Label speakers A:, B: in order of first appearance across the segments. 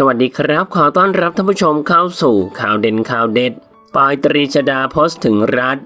A: สวัสดีครับ ขอต้อนรับท่านผู้ชมเข้าสู่ข่าวเด่นข่าวเด็ด ปอยตรีชดาโพสต์ถึงรัฐ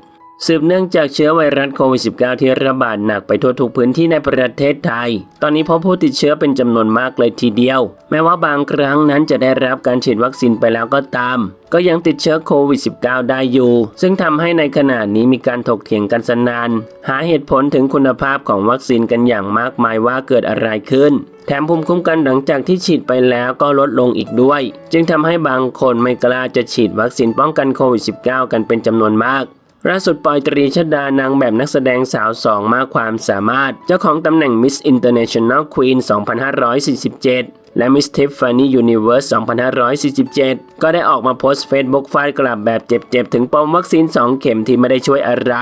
A: สืบเนื่องจากเชื้อไวรัสโควิด -19 ที่ระบาดหนักไปทั่วทุกพื้นที่ในประเทศไทย ตอนนี้พบผู้ติดเชื้อเป็นจำนวนมากเลยทีเดียว แม้ว่าบางครั้งนั้นจะได้รับการฉีดวัคซีนไปแล้วก็ตาม ก็ยังติดเชื้อโควิด -19 ได้อยู่ ซึ่งทำให้ในขณะนี้มีการถกเถียงกันสนาน หาเหตุผลถึงคุณภาพของวัคซีนกันอย่างมากมายว่าเกิดอะไรขึ้น แถมภูมิคุ้มกันหลังจากที่ฉีดไปแล้วก็ลดลงอีกด้วย จึงทำให้บางคนไม่กล้าจะฉีดวัคซีนป้องกันโควิด -19 กันเป็นจำนวนมาก ล่าสุดปอยตรีชดานางแบบนักแสดงสาวสองมากความสามารถ เจ้าของตำแหน่ง Miss International Queen 2547 และ Miss Tiffany Universe 2547 ก็ได้ออกมาโพสต์ Facebook ฟาดกลับแบบเจ็บๆ ถึงปมวัคซีน 2 เข็มที่ไม่ได้ช่วยอะไร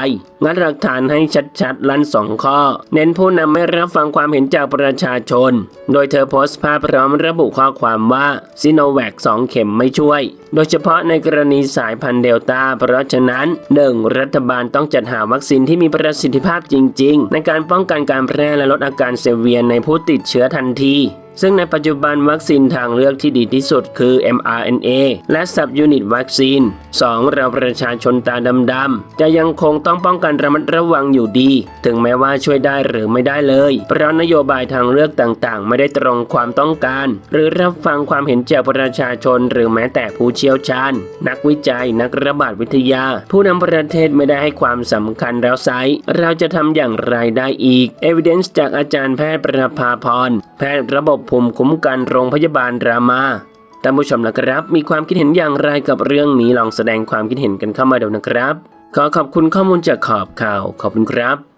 A: งัดหลักฐานให้ชัดๆ ลั่น 2 ข้อ เน้นผู้นำไม่รับฟังความเห็นจากประชาชน โดยเธอโพสต์ภาพพร้อมระบุข้อความว่าซิโนแวค2 เข็มไม่ช่วย โดยเฉพาะในกรณีสายพันธุ์เดลต้าเพราะฉะนั้น 1. รัฐบาลต้องจัดหาวัคซีนที่มีประสิทธิภาพจริง ๆ ในการป้องกันการแพร่และลดอาการเซเวียนในผู้ติดเชื้อทันทีซึ่งในปัจจุบันวัคซีนทางเลือกที่ดีที่สุดคือ mRNA และ subunit วัคซีน 2. เราประชาชนตาดำๆจะยังคงต้องป้องกันระมัดระวังอยู่ดี ถึงแม้ว่าช่วยได้หรือไม่ได้เลย เพราะนโยบายทางเลือกต่างๆ ไม่ได้ตรงความต้องการ หรือรับฟังความเห็นจากประชาชนหรือแม้แต่ผู้เชี่ยวชาญ นักวิจัยนักระบาดวิทยา ผู้นำประเทศไม่ได้ให้ความสำคัญแล้วไซส์เราจะทำอย่างไรได้อีก Evidence จากอาจารย์แพทย์ประภาพรแพทย์ระบบภูมิคุ้มกันโรงพยาบาลรามาท่านผู้ชมนะครับ มีความคิดเห็นอย่างไรกับเรื่องนี้ลองแสดงความคิดเห็นกันเข้ามาดูนะครับ ขอขอบคุณข้อมูลจากขอบข่าวขอบคุณครับ